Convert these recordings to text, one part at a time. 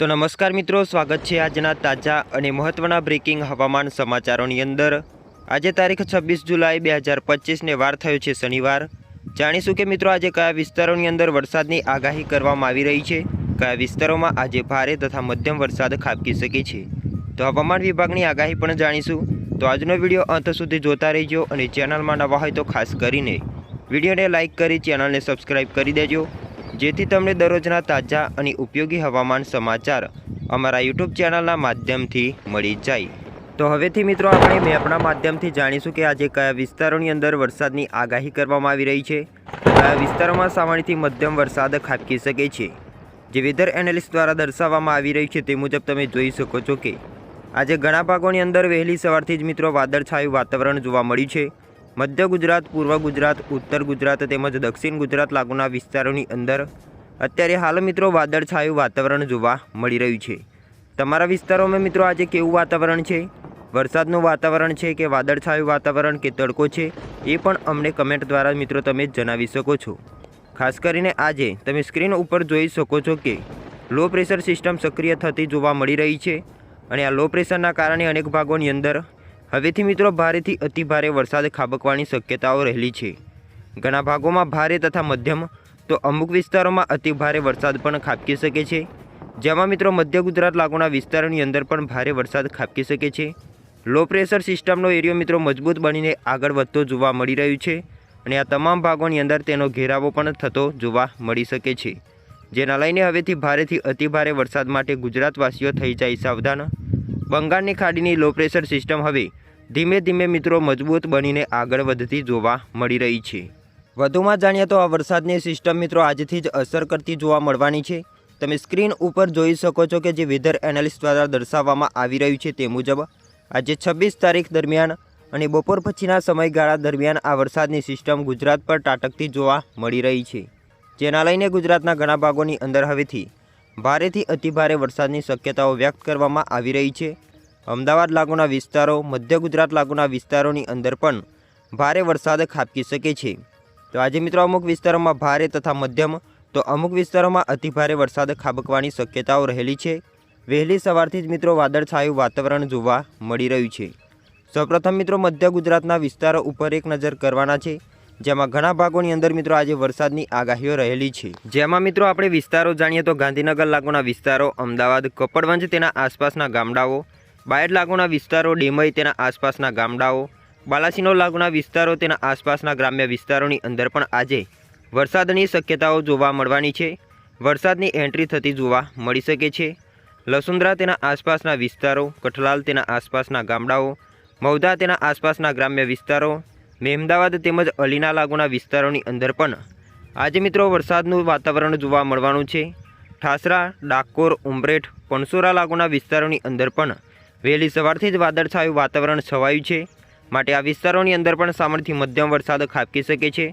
તો નમસ્કાર મિત્રો, સ્વાગત છે આજના તાજા અને મહત્ત્વના બ્રેકિંગ હવામાન સમાચારોની અંદર. આજે તારીખ છવ્વીસ જુલાઈ બે હજાર પચીસને વાર થયો છે શનિવાર. જાણીશું કે મિત્રો, આજે કયા વિસ્તારોની અંદર વરસાદની આગાહી કરવામાં આવી રહી છે? કયા વિસ્તારોમાં આજે ભારે તથા મધ્યમ વરસાદ ખાબકી શકે છે? તો હવામાન વિભાગની આગાહી પણ જાણીશું. તો આજનો વીડિયો અંત સુધી જોતા રહેજો અને ચેનલમાં નવા હોય તો ખાસ કરીને. વિડીયોને લાઇક કરી, ચેનલને સબસ્ક્રાઇબ કરી દેજો. જેથી તમને દરરોજના તાજા અને ઉપયોગી હવામાન સમાચાર અમારા યુટ્યુબ ચેનલના માધ્યમથી મળી જાય. તો હવેથી મિત્રો આપણે મેપના માધ્યમથી જાણીશું કે આજે કયા વિસ્તારોની અંદર વરસાદની આગાહી કરવામાં આવી રહી છે. કયા વિસ્તારોમાં સામાન્યથી મધ્યમ વરસાદ ખાબકી શકે છે. જે વેધર એનાલિસ્ટ દ્વારા દર્શાવવામાં આવી રહ્યું છે તે મુજબ તમે જોઈ શકો છો કે આજે ઘણા ભાગોની અંદર વહેલી સવારથી જ મિત્રો વાદળછાયું વાતાવરણ જોવા મળ્યું છે. મધ્ય ગુજરાત, પૂર્વ ગુજરાત, ઉત્તર ગુજરાત તેમજ દક્ષિણ ગુજરાત લાગુના વિસ્તારોની અંદર અત્યારે હાલ મિત્રો વાદળછાયું વાતાવરણ જોવા મળી રહ્યું છે. તમારા વિસ્તારોમાં મિત્રો આજે કેવું વાતાવરણ છે? વરસાદનું વાતાવરણ છે કે વાદળછાયું વાતાવરણ કે તડકો છે? એ પણ અમને કમેન્ટ દ્વારા મિત્રો તમે જણાવી શકો છો. ખાસ કરીને આજે તમે સ્ક્રીન ઉપર જોઈ શકો છો કે લો પ્રેશર સિસ્ટમ સક્રિય થતી જોવા મળી રહી છે અને આ લો પ્રેશરના કારણે અનેક ભાગોની અંદર હવેથી મિત્રો ભારેથી અતિ ભારે વરસાદ ખાબકવાની શક્યતાઓ રહેલી છે. ઘણા ભાગોમાં ભારે તથા મધ્યમ, તો અમુક વિસ્તારોમાં અતિ ભારે વરસાદ પણ ખાબકી શકે છે. જેમાં મિત્રો મધ્ય ગુજરાત લાગુના વિસ્તારોની અંદર પણ ભારે વરસાદ ખાબકી શકે છે. લો પ્રેશર સિસ્ટમનો એરિયો મિત્રો મજબૂત બનીને આગળ વધતો જોવા મળી રહ્યું છે અને આ તમામ ભાગોની અંદર તેનો ઘેરાવો પણ થતો જોવા મળી શકે છે. જેના લઈને હવેથી ભારેથી અતિ ભારે વરસાદ માટે ગુજરાતવાસીઓ થઈ જાય સાવધાન બંગાળની ખાડીની લો પ્રેશર સિસ્ટમ હવે ધીમે ધીમે મિત્રો મજબૂત બનીને આગળ વધતી જોવા મળી રહી છે. વધુમાં જાણીએ તો આ વરસાદની સિસ્ટમ મિત્રો આજથી જ અસર કરતી જોવા મળવાની છે. તમે સ્ક્રીન ઉપર જોઈ શકો છો કે જે વેધર એનાલિસ્ટ દ્વારા દર્શાવવામાં આવી રહ્યું છે તે મુજબ આજે છવ્વીસ તારીખ દરમિયાન અને બપોર પછીના સમયગાળા દરમિયાન આ વરસાદની સિસ્ટમ ગુજરાત પર તાટકતી જોવા મળી રહી છે. જેના લઈને ગુજરાતના ઘણા ભાગોની અંદર હવેથી ભારેથી અતિભારે વરસાદની શક્યતાઓ વ્યક્ત કરવામાં આવી રહી છે. અમદાવાદ લાગુના વિસ્તારો, મધ્ય ગુજરાત લાગુના વિસ્તારોની અંદર પણ ભારે વરસાદ ખાબકી શકે છે. તો આજે મિત્રો અમુક વિસ્તારોમાં ભારે તથા મધ્યમ, તો અમુક વિસ્તારોમાં અતિભારે વરસાદ ખાબકવાની શક્યતાઓ રહેલી છે. વહેલી સવારથી જ મિત્રો વાદળછાયું વાતાવરણ જોવા મળી રહ્યું છે. સૌપ્રથમ મિત્રો મધ્ય ગુજરાતના વિસ્તારો ઉપર એક નજર કરવાના છે. જેમાં ઘણા ભાગોની અંદર મિત્રો આજે વરસાદની આગાહીઓ રહેલી છે. જેમાં મિત્રો આપણે વિસ્તારો જાણીએ તો ગાંધીનગર લાગુના વિસ્તારો, અમદાવાદ, કપડવંજ તેના આસપાસના ગામડાઓ, બાયડ લાગુના વિસ્તારો, ડેમઈ તેના આસપાસના ગામડાઓ બાલાસિનો લાગુના વિસ્તારો તેના આસપાસના ગ્રામ્ય વિસ્તારોની અંદર પણ આજે વરસાદની શક્યતાઓ જોવા મળવાની છે. વરસાદની એન્ટ્રી થતી જોવા મળી શકે છે. લસુંદ્રા તેના આસપાસના વિસ્તારો, કઠલાલ તેના આસપાસના ગામડાઓ મૌદા તેના આસપાસના ગ્રામ્ય વિસ્તારો મહેમદાવાદ તેમજ અલીના લાગુના વિસ્તારોની અંદર પણ આજે મિત્રો વરસાદનું વાતાવરણ જોવા મળવાનું છે. ઠાસરા, ડાકોર, ઉમરેઠ, પણસોરા લાગુના વિસ્તારોની અંદર પણ વહેલી સવારથી જ વાદળછાયું વાતાવરણ છવાયું છે. માટે આ વિસ્તારોની અંદર પણ સામાન્યથી મધ્યમ વરસાદ ખાબકી શકે છે.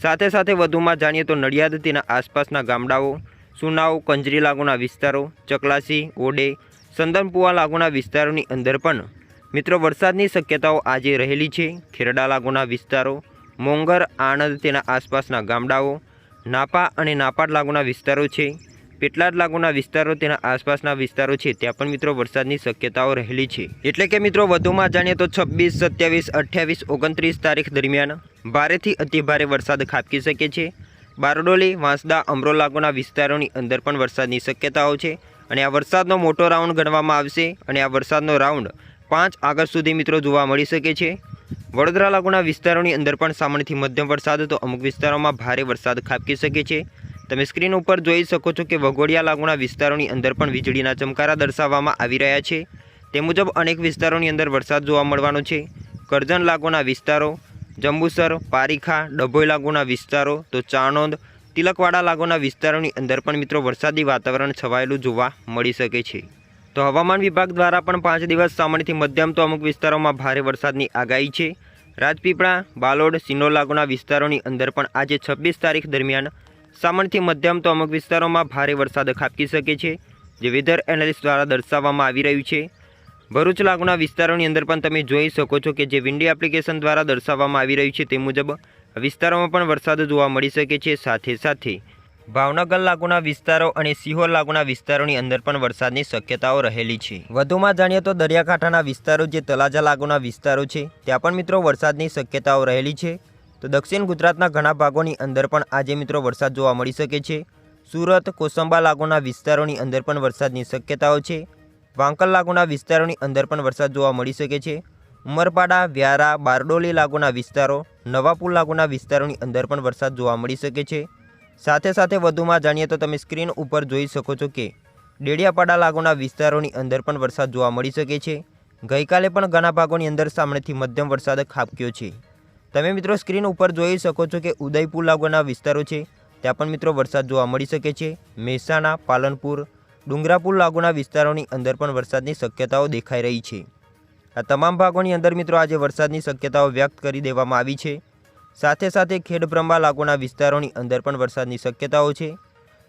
સાથે સાથે વધુમાં જાણીએ તો નડિયાદ, તેના આસપાસના ગામડાઓ, સુનાવ, કંજરી લાગુના વિસ્તારો, ચકલાસી, ઓડે, સંદનપુવા લાગુના વિસ્તારોની અંદર પણ મિત્રો, વરસાદની શક્યતાઓ આજે રહેલી છે. ખેરડા લાગુના વિસ્તારો મોંગર આણંદ તેના આસપાસના ગામડાઓ, નાપા અને નાપાડ લાગુના વિસ્તારો છે. પેટલાદ લાગુના વિસ્તારો તેના આસપાસના વિસ્તારો છે. ત્યાં પણ મિત્રો, વરસાદની શક્યતાઓ રહેલી છે. એટલે કે મિત્રો, વધુમાં જાણીએ તો છવ્વીસ, સત્યાવીસ, અઠ્યાવીસ, ઓગણત્રીસ તારીખ દરમિયાન ભારેથી અતિભારે વરસાદ ખાબકી શકે છે. બારડોલી, વાંસદા અમરો લાગુના વિસ્તારોની અંદર પણ વરસાદની શક્યતાઓ છે. અને આ વરસાદનો મોટો રાઉન્ડ ગણવામાં આવશે અને આ વરસાદનો રાઉન્ડ પાંચ આગસ્ટ સુધી મિત્રો જોવા મળી શકે છે. વડોદરા લાગુના વિસ્તારોની અંદર પણ સામાન્યથી મધ્યમ વરસાદ, તો અમુક વિસ્તારોમાં ભારે વરસાદ ખાબકી શકે છે. તમે સ્ક્રીન ઉપર જોઈ શકો છો કે વઘોડિયા લાગુના વિસ્તારોની અંદર પણ વીજળીના ચમકારા દર્શાવવામાં આવી રહ્યા છે. તે મુજબ અનેક વિસ્તારોની અંદર વરસાદ જોવા મળવાનો છે. કરજણ લાગુના વિસ્તારો, જંબુસર, પારીખા, ડભોઈ લાગુના વિસ્તારો, તો ચાણોદ, તિલકવાડા લાગુના વિસ્તારોની અંદર પણ મિત્રો વરસાદી વાતાવરણ છવાયેલું જોવા મળી શકે છે. તો હવામાન વિભાગ દ્વારા પણ પાંચ દિવસ સામાન્યથી મધ્યમ તો અમુક વિસ્તારોમાં ભારે વરસાદની આગાહી છે. રાજપીપળા, બાલોડ, સિનોલાગોના વિસ્તારોની અંદર પણ આજે છવ્વીસ તારીખ દરમિયાન સામાન્યથી મધ્યમ તો અમુક વિસ્તારોમાં ભારે વરસાદ ખાબકી શકે છે, જે વેધર એનાલિસ્ટ દ્વારા દર્શાવવામાં આવી રહ્યું છે. ભરૂચ લાગુના વિસ્તારોની અંદર પણ તમે જોઈ શકો છો કે જે વિન્ડી એપ્લિકેશન દ્વારા દર્શાવવામાં આવી રહ્યું છે તે મુજબ વિસ્તારોમાં પણ વરસાદ જોવા મળી શકે છે સાથે સાથે ભાવનગર લાગુના વિસ્તારો અને સિહોર લાગુના વિસ્તારોની અંદર પણ વરસાદની શક્યતાઓ રહેલી છે. વધુમાં જાણીએ તો દરિયાકાંઠાના વિસ્તારો જે તલાજા લાગુના વિસ્તારો છે, ત્યાં પણ મિત્રો વરસાદની શક્યતાઓ રહેલી છે. તો દક્ષિણ ગુજરાતના ઘણા ભાગોની અંદર પણ આજે મિત્રો વરસાદ જોવા મળી શકે છે. સુરત, કોસંબા લાગુના વિસ્તારોની અંદર પણ વરસાદની શક્યતાઓ છે. વાંકલ લાગુના વિસ્તારોની અંદર પણ વરસાદ જોવા મળી શકે છે. ઉમરપાડા, વ્યારા, બારડોલી લાગુના વિસ્તારો, નવાપુર લાગુના વિસ્તારોની અંદર પણ વરસાદ જોવા મળી શકે છે. સાથે સાથે વધુમાં જાણીએ તો તમે સ્ક્રીન ઉપર જોઈ શકો છો કે ડેડિયાપાડા લાગુના વિસ્તારોની અંદર પણ વરસાદ જોવા મળી શકે છે. ગઈકાલે પણ ઘણા ભાગોની અંદર સામેથી મધ્યમ વરસાદ ખાબક્યો છે. તમે મિત્રો સ્ક્રીન ઉપર જોઈ શકો છો કે ઉદયપુર લાગુના વિસ્તારો છે. ત્યાં પણ મિત્રો વરસાદ જોવા મળી શકે છે. મહેસાણા, પાલનપુર, ડુંગરાપુર લાગુના વિસ્તારોની અંદર પણ વરસાદની શક્યતાઓ દેખાઈ રહી છે. આ તમામ ભાગોની અંદર મિત્રો આજે વરસાદની શક્યતાઓ વ્યક્ત કરી દેવામાં આવી છે. સાથે સાથે ખેડબ્રહ્મા લાગુના વિસ્તારોની અંદર પણ વરસાદની શક્યતાઓ છે.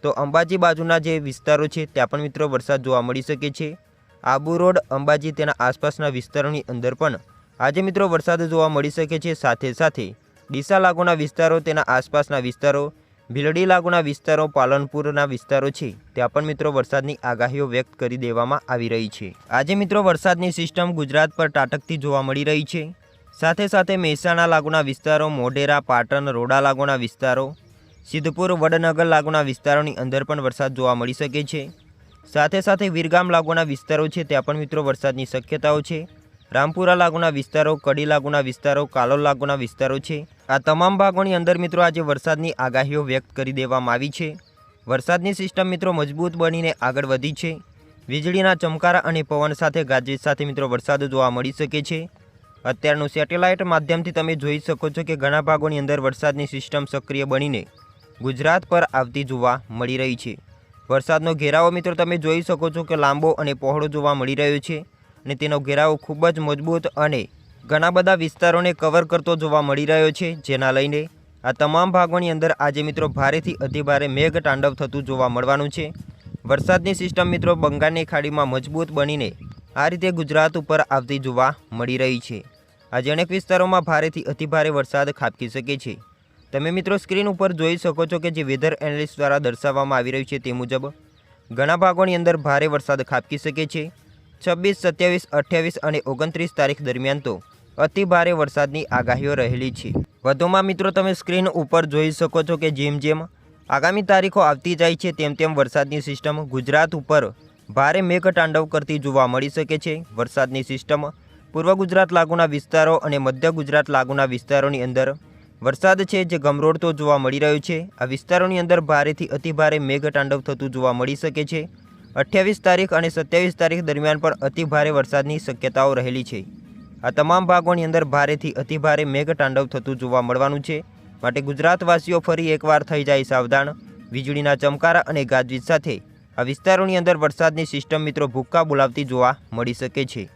તો અંબાજી બાજુના જે વિસ્તારો છે, ત્યાં પણ મિત્રો વરસાદ જોવા મળી શકે છે. આબુ રોડ, અંબાજી તેના આસપાસના વિસ્તારોની અંદર પણ આજે મિત્રો વરસાદ જોવા મળી શકે છે. સાથે સાથે ડીસા લાગુના વિસ્તારો, તેના આસપાસના વિસ્તારો, ભીલડી લાગુના વિસ્તારો, પાલનપુરના વિસ્તારો છે. ત્યાં પણ મિત્રો વરસાદની આગાહીઓ વ્યક્ત કરી દેવામાં આવી રહી છે. આજે મિત્રો વરસાદની સિસ્ટમ ગુજરાત પર તાટકતી જોવા મળી રહી છે. સાથે સાથે મહેસાણા લાગુના વિસ્તારો, મોઢેરા, પાટણ, રોડા લાગુના વિસ્તારો, સિદ્ધપુર, વડનગર લાગુના વિસ્તારોની અંદર પણ વરસાદ જોવા મળી શકે છે. સાથે સાથે વિરગામ લાગુના વિસ્તારો છે, ત્યાં પણ મિત્રો વરસાદની શક્યતાઓ છે. રામપુરા લાગુના વિસ્તારો, કડી લાગુના વિસ્તારો, કાલોલ લાગુના વિસ્તારો છે. આ તમામ ભાગોની અંદર મિત્રો આજે વરસાદની આગાહીઓ વ્યક્ત કરી દેવામાં આવી છે. વરસાદની સિસ્ટમ મિત્રો મજબૂત બનીને આગળ વધી છે. વીજળીના ચમકારા અને પવન સાથે ગાજવીજ સાથે મિત્રો વરસાદ જોવા મળી શકે છે. અત્યારનું સેટેલાઇટ માધ્યમથી તમે જોઈ શકો છો કે ઘણા ભાગોની અંદર વરસાદની સિસ્ટમ સક્રિય બનીને ગુજરાત પર આવતી જોવા મળી રહી છે. વરસાદનો ઘેરાવો મિત્રો તમે જોઈ શકો છો કે લાંબો અને પહોળો જોવા મળી રહ્યો છે અને તેનો ઘેરાવો ખૂબ જ મજબૂત અને ઘણા બધા વિસ્તારોને કવર કરતો જોવા મળી રહ્યો છે, જેના લઈને આ તમામ ભાગોની અંદર આજે મિત્રો ભારેથી અતિભારે મેઘ તાંડવ થતું જોવા મળવાનું છે. વરસાદની સિસ્ટમ મિત્રો બંગાળની ખાડીમાં મજબૂત બનીને આ રીતે ગુજરાત ઉપર આવતી જોવા મળી રહી છે. આજે અનેક વિસ્તારોમાં ભારેથી અતિભારે વરસાદ ખાબકી શકે છે. તમે મિત્રો સ્ક્રીન ઉપર જોઈ શકો છો કે જે વેધર એનાલિસ્ટ દ્વારા દર્શાવવામાં આવી રહ્યું છે તે મુજબ, ઘણા ભાગોની અંદર ભારે વરસાદ ખાબકી શકે છે. છવ્વીસ, સત્યાવીસ, અઠ્યાવીસ અને ઓગણત્રીસ તારીખ દરમિયાન તો અતિ ભારે વરસાદની આગાહીઓ રહેલી છે. વધુમાં મિત્રો તમે સ્ક્રીન ઉપર જોઈ શકો છો કે જેમ જેમ આગામી તારીખો આવતી જાય છે તેમ તેમ વરસાદની સિસ્ટમ ગુજરાત ઉપર ભારે મેઘતાંડવ કરતી જોવા મળી શકે છે. વરસાદની સિસ્ટમ પૂર્વ ગુજરાત લાગુના વિસ્તારો અને મધ્ય ગુજરાત લાગુના વિસ્તારોની અંદર વરસાદ છે જે ગમરોડતો જોવા મળી રહ્યો છે. આ વિસ્તારોની અંદર ભારેથી અતિભારે મેઘતાંડવ થતું જોવા મળી શકે છે. અઠ્યાવીસ તારીખ અને સત્યાવીસ તારીખ દરમિયાન પણ અતિભારે વરસાદની શક્યતાઓ રહેલી છે. આ તમામ ભાગોની અંદર ભારેથી અતિભારે મેઘતાંડવ થતું જોવા મળવાનું છે. માટે ગુજરાતવાસીઓ ફરી એકવાર થઈ જાય સાવધાન, વીજળીના ચમકારા અને ગાજવીજ સાથે આ વિસ્તારોની અંદર વરસાદની સિસ્ટમ મિત્રો ભૂક્કા બોલાવતી જોવા મળી શકે છે.